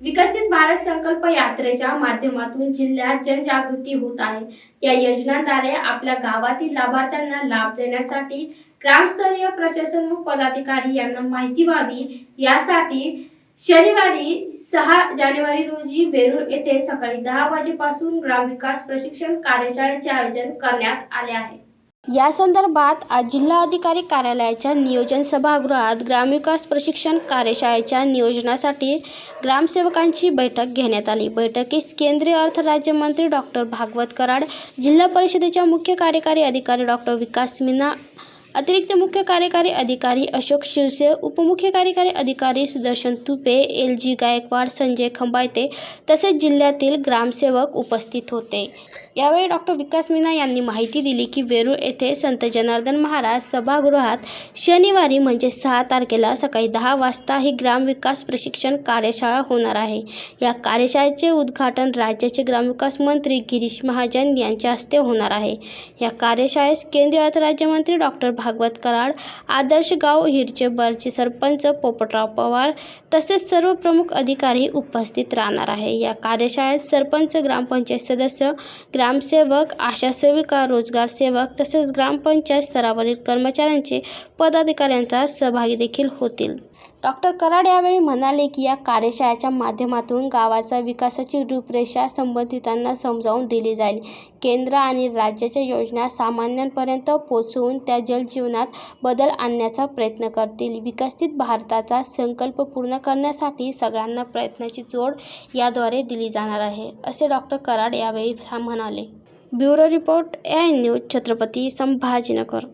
विकसित भारत संकल्प यात्रेच्या माध्यमातून जिल्ह्यात जनजागृती होत आहे. या योजनांद्वारे आपल्या गावातील लाभार्थ्यांना लाभ देण्यासाठी ग्रामस्तरीय प्रशासन पदाधिकारी यांना माहिती व्हावी. यासाठी शनिवारी सहा जानेवारी रोजी वेरूळ येथे सकाळी दहा वाजेपासून ग्रामविकास प्रशिक्षण कार्यशाळेचे आयोजन करण्यात आले आहे. या संदर्भात आज जिल्हाधिकारी कार्यालयाच्या नियोजन सभागृहात ग्रामविकास प्रशिक्षण कार्यशाळेच्या नियोजनासाठी ग्रामसेवकांची बैठक घेण्यात आली. बैठकीस केंद्रीय अर्थ राज्यमंत्री डॉक्टर भागवत कराड जिल्हा परिषदेच्या मुख्य कार्यकारी अधिकारी डॉक्टर विकास मीना अतिरिक्त मुख्य कार्यकारी अधिकारी अशोक शिरसे उपमुख्य कार्यकारी अधिकारी सुदर्शन तुपे एल जी गायकवाड संजय खंबायते तसेच जिल्ह्यातील ग्रामसेवक उपस्थित होते. यावेळी डॉक्टर विकास मीना यांनी माहिती दिली की वेरूळ येथे संत जनार्दन महाराज सभागृहात शनिवारी म्हणजे सहा तारखेला सकाळी दहा वाजता ही ग्रामविकास प्रशिक्षण कार्यशाळा होणार आहे. या कार्यशाळेचे उद्घाटन राज्याचे ग्रामविकास मंत्री गिरीश महाजन यांच्या हस्ते होणार आहे. या कार्यशाळेस केंद्रीय अर्थ राज्यमंत्री डॉक्टर भागवत कराड आदर्श गाव हिरचेबरचे सरपंच पोपटराव पवार तसेच सर्व प्रमुख अधिकारी उपस्थित राहणार आहे. या कार्यशाळेत सरपंच ग्रामपंचायत सदस्य ग्रामसेवक आशा सेविका रोजगार सेवक तसेच ग्रामपंचायत स्तरावरील कर्मचाऱ्यांचे पदाधिकाऱ्यांचा सहभागी देखील होतील. डॉक्टर कराड यावेळी म्हणाले की या कार्यशाळेच्या माध्यमातून गावाचा विकासाची रूपरेषा संबंधितांना समजावून दिली जाईल. केंद्र आणि राज्याच्या योजना सामान्यांपर्यंत पोचवून त्या जल जीवनात बदल आणण्याचा प्रयत्न करतील. विकसित भारताचा संकल्प पूर्ण करण्यासाठी सगळ्यांना प्रयत्नाची जोड याद्वारे दिली जाणार आहे असे डॉक्टर कराड यावेळी म्हणाले. Bureau report A news Chhatrapati Sambhajinagar.